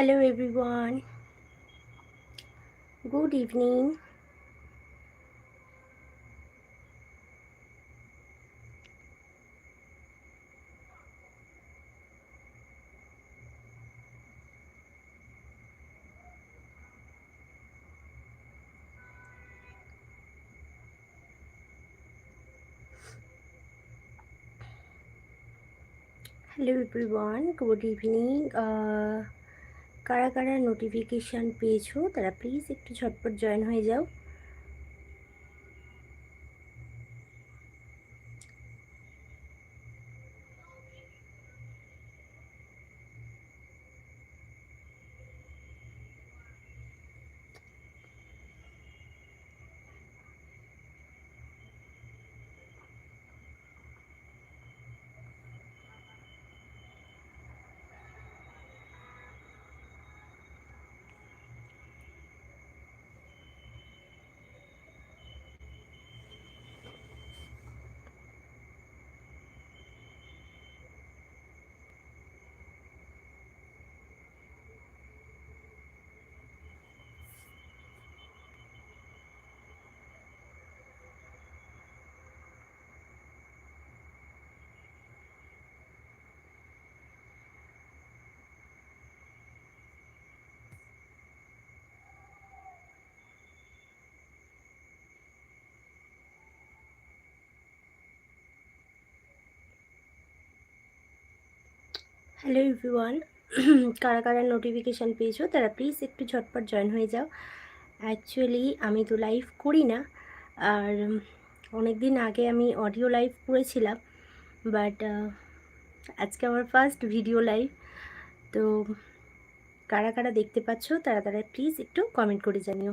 hello everyone. Good evening. Hello everyone. Good evening. Uh, কারা কারা notification পেয়েছ তারা প্লিজ একটু ঝটপট জয়েন হয়ে যাও। হ্যালো এভরিওয়ান কারা কারা নোটিফিকেশান পেয়েছ, তারা প্লিজ একটু ঝটপট জয়েন হয়ে যাও। অ্যাকচুয়ালি আমি তো লাইভ করি না। আর অনেক দিন আগে আমি অডিও লাইভ করেছিলাম বাট আজকে আমার ফার্স্ট ভিডিও লাইভ তো, কারা কারা দেখতে পাচ্ছ, তারা তারা প্লিজ একটু কমেন্ট করে জানিও।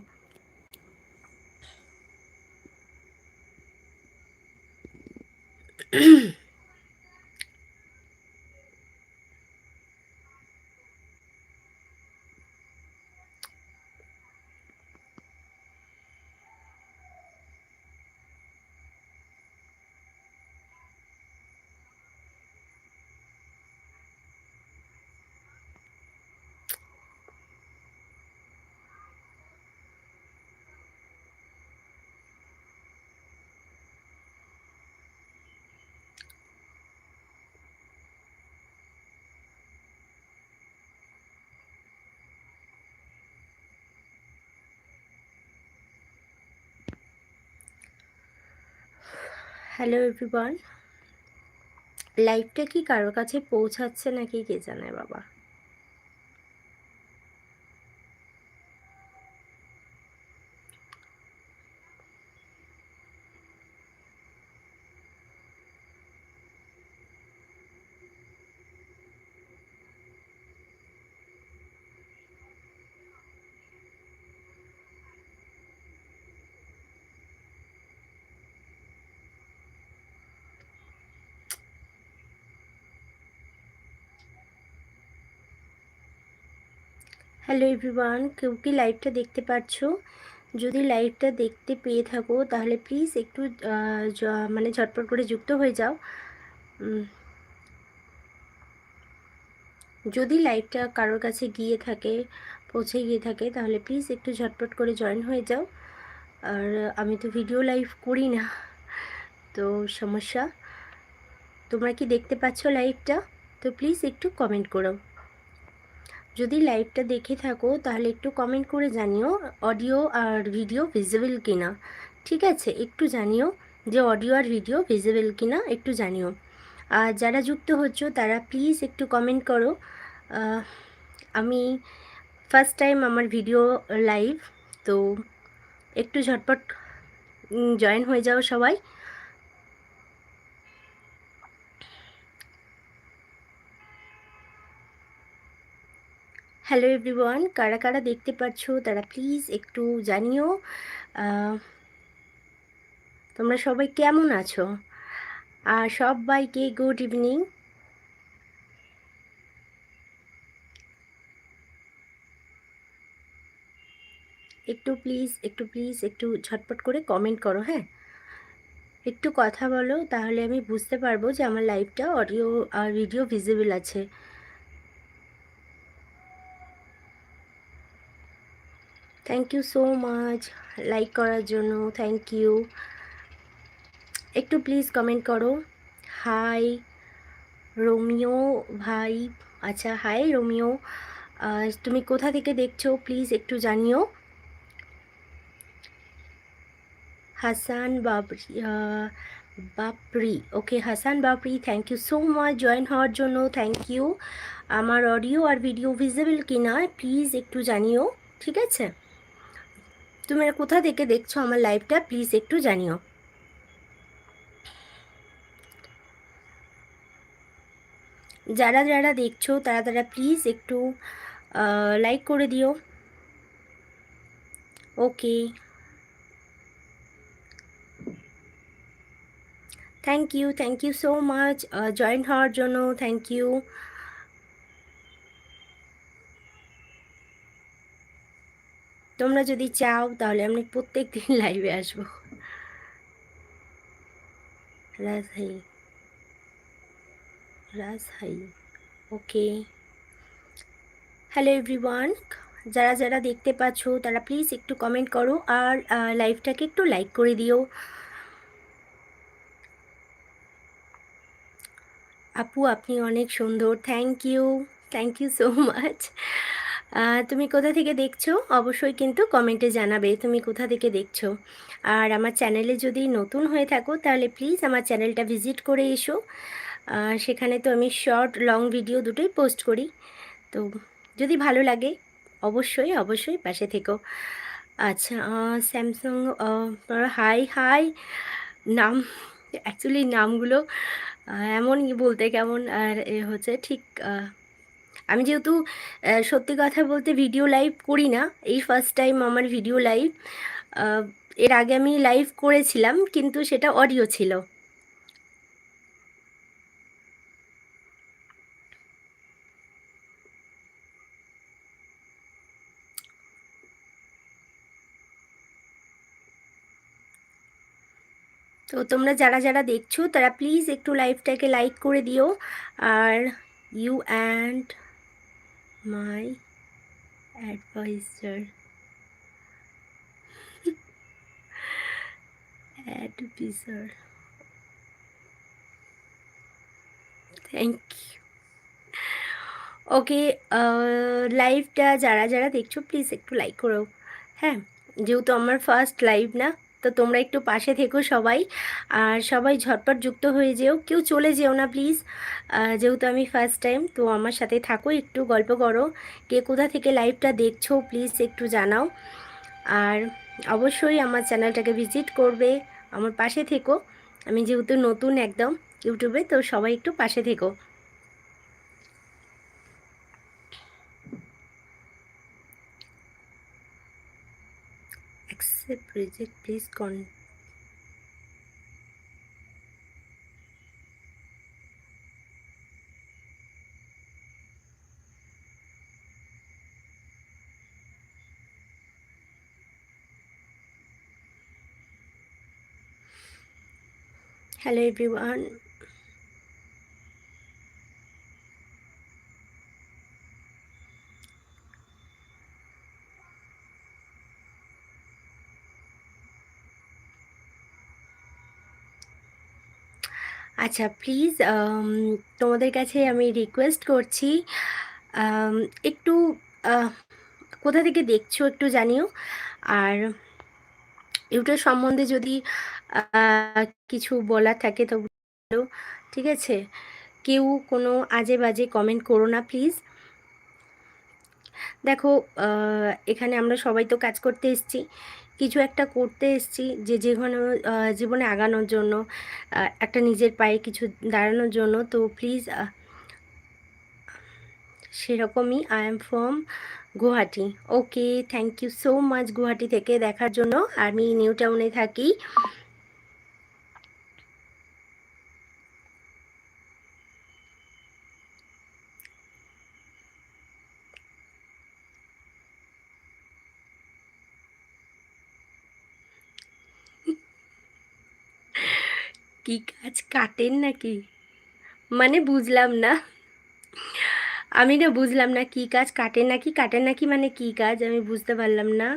হ্যালো এভরিওয়ান লাইফটা কি কারোর কাছে পৌঁছাচ্ছে নাকি কে জানে বাবা? হ্যালো এভরিওয়ান, কেউ কি লাইভটা দেখতে পাচ্ছ যদি লাইভটা দেখতে পেয়ে থাকো, তাহলে প্লিজ একটু মানে ঝটপট করে যুক্ত হয়ে যাও। যদি লাইভটা কারোর কাছে গিয়ে থাকে, পৌঁছে গিয়ে থাকে, তাহলে প্লিজ একটু ঝটপট করে জয়েন হয়ে যাও। আর আমি তো ভিডিও লাইভ করি না, তো সমস্যা। তোমরা কি দেখতে পাচ্ছ লাইভটা? তো প্লিজ একটু কমেন্ট করো। যদি লাইভটা দেখে থাকো, তাহলে একটু কমেন্ট করে জানিও অডিও আর ভিডিও ভিজিবল কিনা। ঠিক আছে? একটু জানিও যে অডিও আর ভিডিও ভিজিবল কিনা, একটু জানিও। আর যারা যুক্ত হচ্ছ, তারা প্লিজ একটু কমেন্ট করো। আমি ফার্স্ট টাইম আমার ভিডিও লাইভ তো একটু ঝটপট জয়েন হয়ে যাও সবাই। হ্যালো এভরিওয়ান কারা কারা দেখতে পাচ্ছ তারা প্লিজ একটু জানিও। তোমরা সবাই কেমন আছো? আর সবাইকে গুড ইভিনিং একটু প্লিজ একটু প্লিজ একটু ঝটপট করে কমেন্ট করো হ্যাঁ? একটু কথা বলো, তাহলে আমি বুঝতে পারব যে আমার লাইভটা অডিও আর ভিডিও ভিজিবল আছে। Thank you so much like করার জন্য থ্যাংক ইউ একটু প্লিজ কমেন্ট করো। হাই রোমিও ভাই। আচ্ছা হাই রোমিও তুমি কোথা থেকে দেখছ? প্লিজ একটু জানিও। Hasan Babri Bapri. Okay Hasan Bapri thank you so much join হওয়ার জন্য থ্যাংক ইউ আমার অডিও আর ভিডিও ভিজিবল কিনা প্লিজ একটু জানিও। ঠিক আছে? তুমি কোথা থেকে দেখছ আমার লাইভটা প্লিজ একটু জানিও। যারা যারা দেখছ, তারা তারা প্লিজ একটু লাইক করে দিও। Okay thank you thank you so much join হওয়ার জন্য থ্যাংক ইউ তোমরা যদি চাও, তাহলে আমি প্রত্যেক দিন লাইভে আসব। রাজহাই। রাজহাই। ওকে হ্যালো এভরিওয়ান যারা যারা দেখতে পাচ্ছ, তারা প্লিজ একটু কমেন্ট করো আর লাইভটাকে একটু লাইক করে দিও। আপু, আপনি অনেক সুন্দর। Thank you thank you so much তুমি কোথা থেকে দেখছ? অবশ্যই কিন্তু কমেন্টে জানাবে তুমি কোথা থেকে দেখছ। আর আমার চ্যানেলে যদি নতুন হয়ে থাকো, তাহলে প্লিজ আমার চ্যানেলটা ভিজিট করে এসো। সেখানে তো আমি শর্ট লং ভিডিও দুটোই পোস্ট করি। তো যদি ভালো লাগে, অবশ্যই অবশ্যই পাশে থেকো। আচ্ছা স্যামসাং হাই হাই নাম অ্যাকচুয়ালি নামগুলো এমনই বলতে কেমন, আর হচ্ছে ঠিক আমি যেহেতু সত্যি কথা বলতে ভিডিও লাইভ করি না, এই ফার্স্ট টাইম আমার ভিডিও লাইভ এর আগে আমি লাইভ করেছিলাম, কিন্তু সেটা অডিও ছিল। তো তোমরা যারা যারা দেখছ, তারা প্লিজ একটু লাইভটাকে লাইক করে দিও, আর you and my advisor adviser thank you okay লাইভটা যারা যারা দেখছ প্লিজ একটু লাইক করো। হ্যাঁ যেহেতু আমার ফার্স্ট লাইভ না তো তোমরা একটু পাশে থেকো সবাই। আর সবাই ঝটপট যুক্ত হয়ে যেও। কেউ চলে যেও না প্লিজ যেহেতু আমি ফার্স্ট টাইম তো আমার সাথে থাকো, একটু গল্প করো। কে কোথা থেকে লাইভটা দেখছ প্লিজ একটু জানাও। আর অবশ্যই আমার চ্যানেলটাকে ভিজিট করবে, আমার পাশে থেকো। আমি যেহেতু নতুন একদম ইউটিউবে, তো সবাই একটু পাশে থেকো। a project, please contact hello everyone. আচ্ছা প্লিজ তোমাদের কাছে আমি রিকোয়েস্ট করছি একটু কোথা থেকে দেখছ একটু জানিও? আর ইউটিউব সম্বন্ধে যদি কিছু বলার থাকে তো ঠিক আছে? কেউ কোনো আজে বাজে কমেন্ট করো না প্লিজ দেখো এখানে আমরা সবাই তো কাজ করতে এসছি। কিছু একটা করতে এসছি যে যেখানে জীবনে আগানোর জন্য একটা নিজের পায়ে কিছু দাঁড়ানোর জন্য। তো প্লিজ সেরকমই I am from Guwahati. Okay thank you so much Guwahati থেকে দেখার জন্য। আমি নিউ টাউনে থাকি। কি গাছ কাটেন নাকি? মানে বুঝলাম না। আমি না বুঝলাম না কি কাজ কাটে নাকি কাটে নাকি মানে কি কাজ আমি বুঝতে পারলাম না।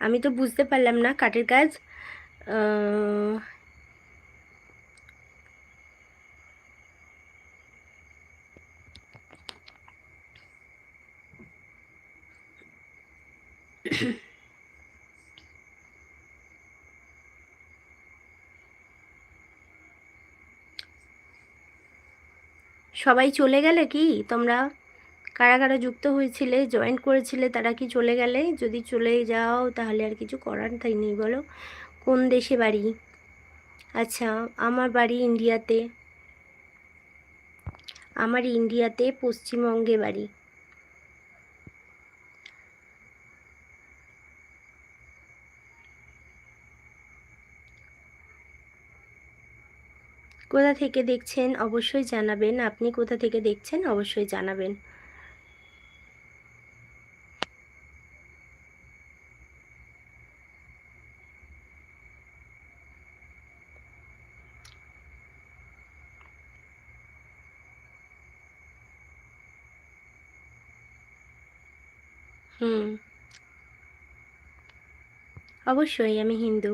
আমি তো বুঝতে পারলাম না কাঠের কাজ সবাই চলে গেলে কি? তোমরা কারা কারা যুক্ত হয়েছিলে জয়েন করেছিলে, তারা কি চলে গেলে? যদি চলে যাও, তাহলে আর কিছু করার তাই নেই, বলো। কোন দেশে বাড়ি? আচ্ছা আমার বাড়ি ইন্ডিয়াতে। আমার ইন্ডিয়াতে পশ্চিমবঙ্গে বাড়ি। কোথা থেকে দেখছেন অবশ্যই জানাবেন। আপনি কোথা থেকে দেখছেন অবশ্যই জানাবেন। হুম। অবশ্যই, আমি Hindu.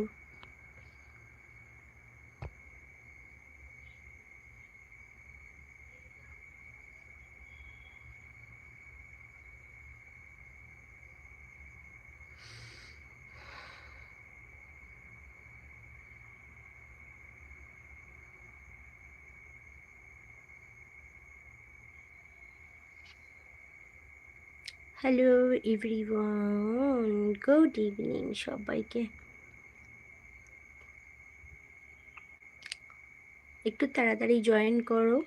Hello everyone good evening সবাইকে। একটু তাড়াতাড়ি জয়েন করো।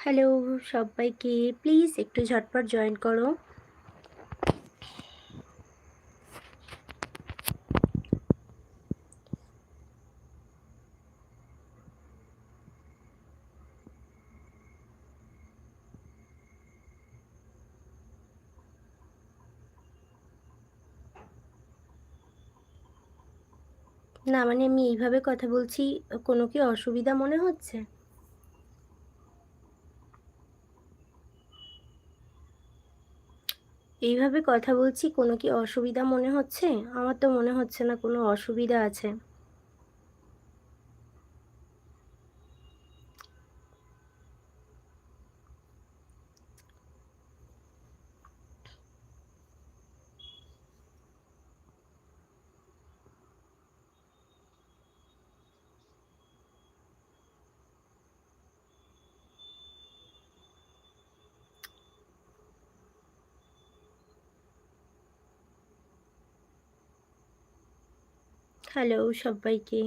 হ্যালো সবাইকে প্লিজ একটু ঝটপট জয়েন করো। না মানে আমি এইভাবে কথা বলছি, কোনো কি অসুবিধা মনে হচ্ছে? এইভাবে কথা বলছি, কোনো কি অসুবিধা মনে হচ্ছে? আমার তো মনে হচ্ছে না কোনো অসুবিধা আছে। হ্যালো সবাইকে।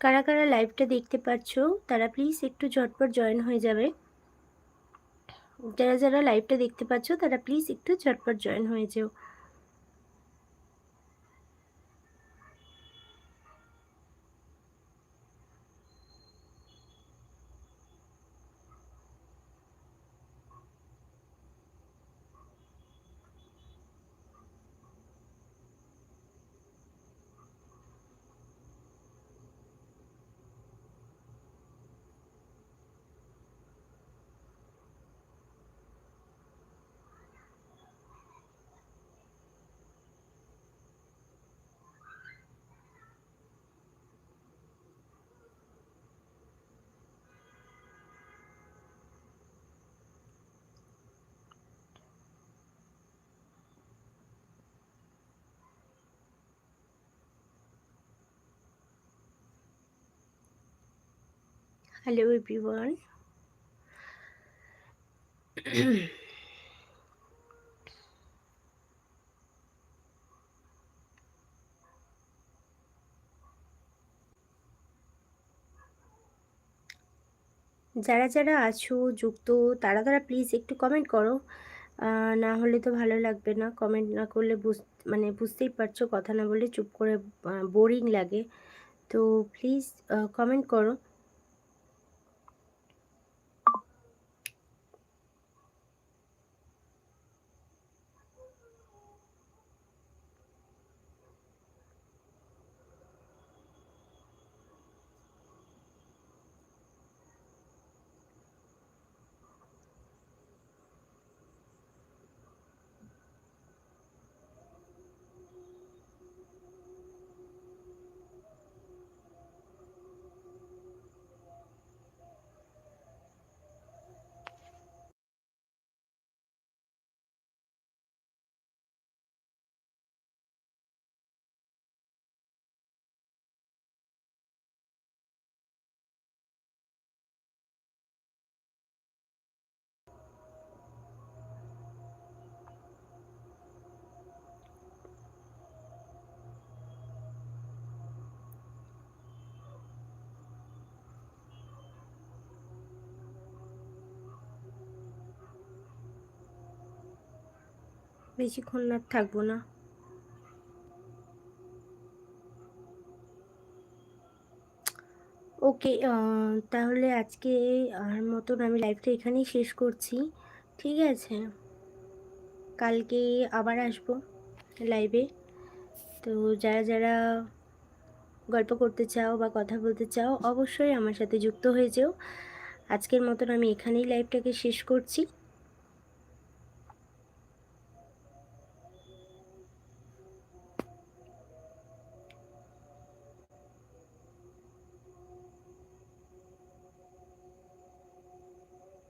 কারা কারা লাইভটা দেখতে পাচ্ছ তারা প্লিজ একটু ঝটপট জয়েন হয়ে যাবে। যারা যারা লাইভটা দেখতে পাচ্ছ, তারা প্লিজ একটু ঝটপট জয়েন হয়ে যাও। Hello everyone. যারা যারা আছো, যুক্ত, তারা তারা প্লিজ একটু কমেন্ট করো। না হলে তো ভালো লাগবে না। কমেন্ট না করলে বুঝ মানে বুঝতেই পারছ, কথা না বলে চুপ করে বোরিং লাগে। তো প্লিজ কমেন্ট করো। বেশিক্ষণ আর থাকব না। ওকে তাহলে আজকে আর মতন আমি লাইভটা এখানেই শেষ করছি, ঠিক আছে? কালকে আবার আসব লাইভে। তো যারা যারা গল্প করতে চাও বা কথা বলতে চাও, অবশ্যই আমার সাথে যুক্ত হয়ে যেও। আজকের মতন আমি এখানেই লাইভটাকে শেষ করছি।